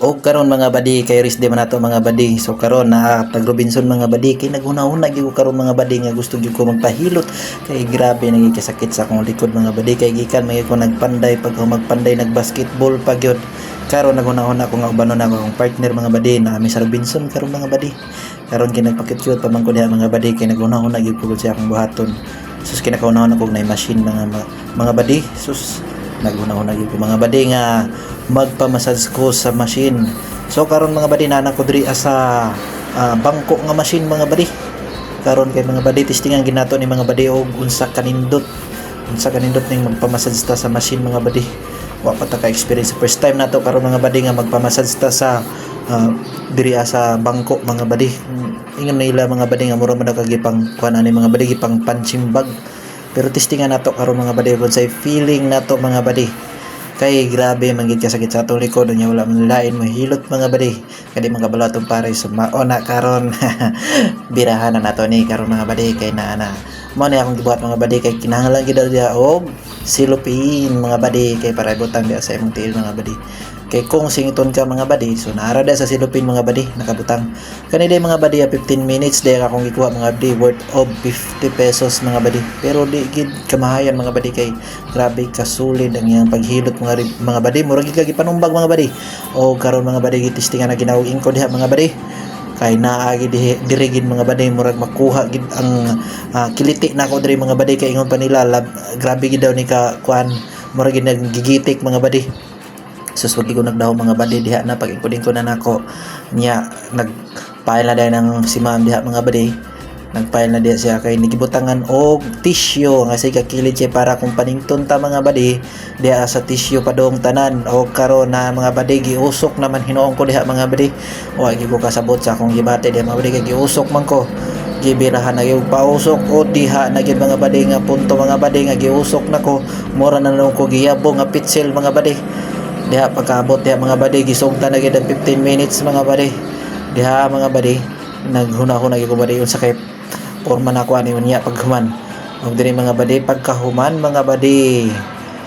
O karon mga badi kay Riz di man nato mga badi. So karon na tag Robinson mga badi kay naghuna-huna gyud ko karon mga badi nga gusto gyud ko magpahilot kay grabe nagikasakit sa akong likod mga badi kay gikan may ko nagpanday pag ako magpanday nagbasketball pa gyud. Karon naghuna-huna ko nga ubanon ako akong partner mga badi na sa Robinson karon mga badi. Karon kay nagpakikyut pa man ko diha mga badi kay naghuna-huna gyud ko sa akong buhaton. Sus kinakauna ko na machine mga mga badi. Sus naghuna-huna gyud mga badi nga magpamassage ko sa machine. So karon mga badi na ko diri sa ah, bangko nga machine mga badi. Karon kay mga badi testingan ginato ni mga badi og unsa kanindot. Unsa kanindot ning magpamassage ta sa machine mga badi. Wa pa ta ka experience first time nato karon mga badi nga magpamassage ta sa ah, diri sa bangko mga badi. Ingon na ila mga badi nga mura man kagipang kuan ani mga badi gipang punching bag. Pero testingan nato karon mga kung say feeling nato mga badi. Kay grabe manggid ka sakit sa atong likod nya wala man lain mahilot mga badi. Kadi mga kabalo atong pare sa maona karon. Birahan na nato ni karon mga badi kay naa na. Mo na akong gibuhat mga badi kay kinahanglan gid dia og silupin mga badi kay para butang dia sa imong tiil mga badi kay kung singiton ka mga badi so naara da sa silupin mga badi nakabutang kani mga badi ah, 15 minutes day akong gikuha mga badi worth of 50 pesos mga badi pero di gid kamahayan mga badi kay grabe kasulid ang iyang paghilot mga mga badi murag gid kag ipanumbag mga badi o karon mga badi gitistingan na ginawag ingko diha mga badi kay naagi diri gid mga badi murag makuha gid ang ah, kiliti na ako diri mga badi kay ingon pa nila lab, grabe gid daw ni ka kuan murag gid mga badi sus wag ko nagdaw mga badi diha na pag ikudin ko na nako. Niya nagpail na dahil ng si ma'am diha mga badi. Nagpail na diha siya kay nigibutangan og tissue. Say kakilid siya para kung panington ta mga badi diha sa tissue padong tanan. O karon na mga badi giusok naman hinuong ko diha mga badi. Wa gyud ko kasabot sa akong gibate diha mga badi kay giusok man ko. Gibirahan na yung pausok. O diha na gyud mga badi nga punto mga badi nga giusok na ko. Mura na lang ko giyabo nga pitsil mga badi diha pagkaabot diha mga badi gisugta na ang 15 minutes mga badi. Diha mga badi naghuna-huna gyud ko badi unsa kay porma na ko ani niya paghuman. Ug diri mga badi pagkahuman mga badi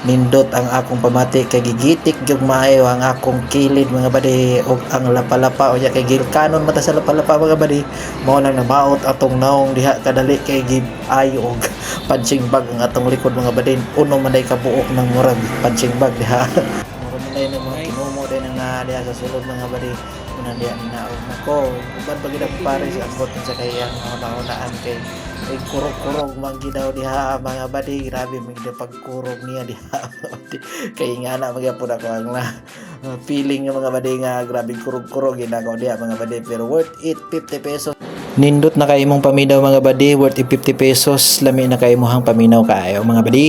nindot ang akong pamati kay gigitik gyud maayo ang akong kilid mga badi ug ang lapalapa o kay gilkanon mata sa lapalapa mga badi. Mao nang nabaot atong naong diha kadali kay gib ayo og punching bag ang atong likod mga badi. Uno man day kabuok ng murag punching bag diha diha sa sulod mga badi. Unang diha ni naog nako uban pag ang pare sa ambot sa kayang hunahunaan kay ay kurog-kurog man gidaw diha mga badi. Grabe man gid pagkurog niya diha kay nga na magyapon ako ang feeling ng mga badi nga grabe kurog-kurog ginagaw diha mga badi. Pero worth it 50 pesos. Nindot na kay imong paminaw mga badi. Worth it 50 pesos. Lami na kay imong paminaw kaayo mga badi